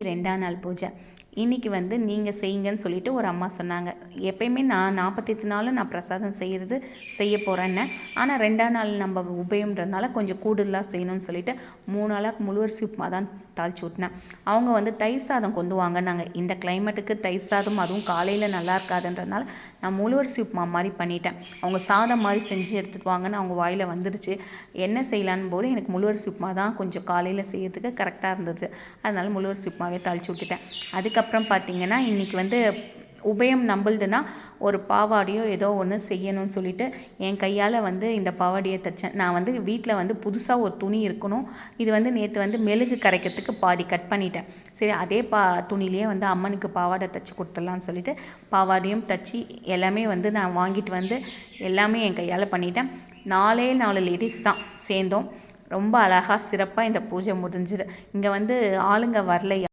ரெண்டாம் நாள் பூஜை இன்றைக்கி வந்து நீங்கள் செய்யுங்கன்னு சொல்லிட்டு ஒரு அம்மா சொன்னாங்க. எப்பயுமே நான் நாற்பத்தெட்டு நாளும் நான் பிரசாதம் செய்கிறது செய்ய போகிறேன்னு ஆனால் ரெண்டாம் நாள் நம்ம உபயம்ன்றதுனால கொஞ்சம் கூடுதலாக செய்யணும்னு சொல்லிட்டு மூணு நாளாக முழுவரிசி உப்புமா தான் தாளிச்சு விட்டினேன் அவங்க வந்து தயிர் சாதம் கொண்டு வாங்க நாங்கள் இந்த கிளைமேட்டுக்கு தயிர் சாதம் அதுவும் காலையில் நல்லா இருக்காதுன்றதுனால நான் முழுவரிசி உப்புமா மாதிரி பண்ணிட்டேன். அவங்க சாதம் மாதிரி செஞ்சு எடுத்துகிட்டு வாங்கன்னு அவங்க வாயில் வந்துடுச்சு என்ன செய்யலான்னு போது எனக்கு முழுவரிசி உப்புமா தான் கொஞ்சம் காலையில் செய்யறதுக்கு கரெக்டாக இருந்தது. அதனால் முழுவரிசி உப்புமாவே தாளிச்சு விட்டுட்டேன் அதுக்கு அதுக்கப்புறம் பார்த்தீங்கன்னா இன்றைக்கி வந்து உபயம் நம்புல்துன்னா ஒரு பாவாடையோ ஏதோ ஒன்று செய்யணும்னு சொல்லிட்டு என் கையால் வந்து இந்த பாவாடியை தைச்சேன். நான் வந்து வீட்டில் வந்து புதுசாக ஒரு துணி இருக்கணும். இது வந்து நேற்று வந்து மெழுகு கரைக்கிறதுக்கு பாதி கட் பண்ணிட்டேன். சரி அதே பா துணிலேயே வந்து அம்மனுக்கு பாவாடை தைச்சி கொடுத்துடலாம்னு சொல்லிட்டு பாவாடையும் தைச்சி எல்லாமே வந்து நான் வாங்கிட்டு வந்து எல்லாமே என் கையால் பண்ணிட்டேன். நாலே நாலு லேடிஸ் தான் சேர்ந்தோம். ரொம்ப அழகாக சிறப்பாக இந்த பூஜை முடிஞ்சிடு இங்கே வந்து ஆளுங்க வரலையா?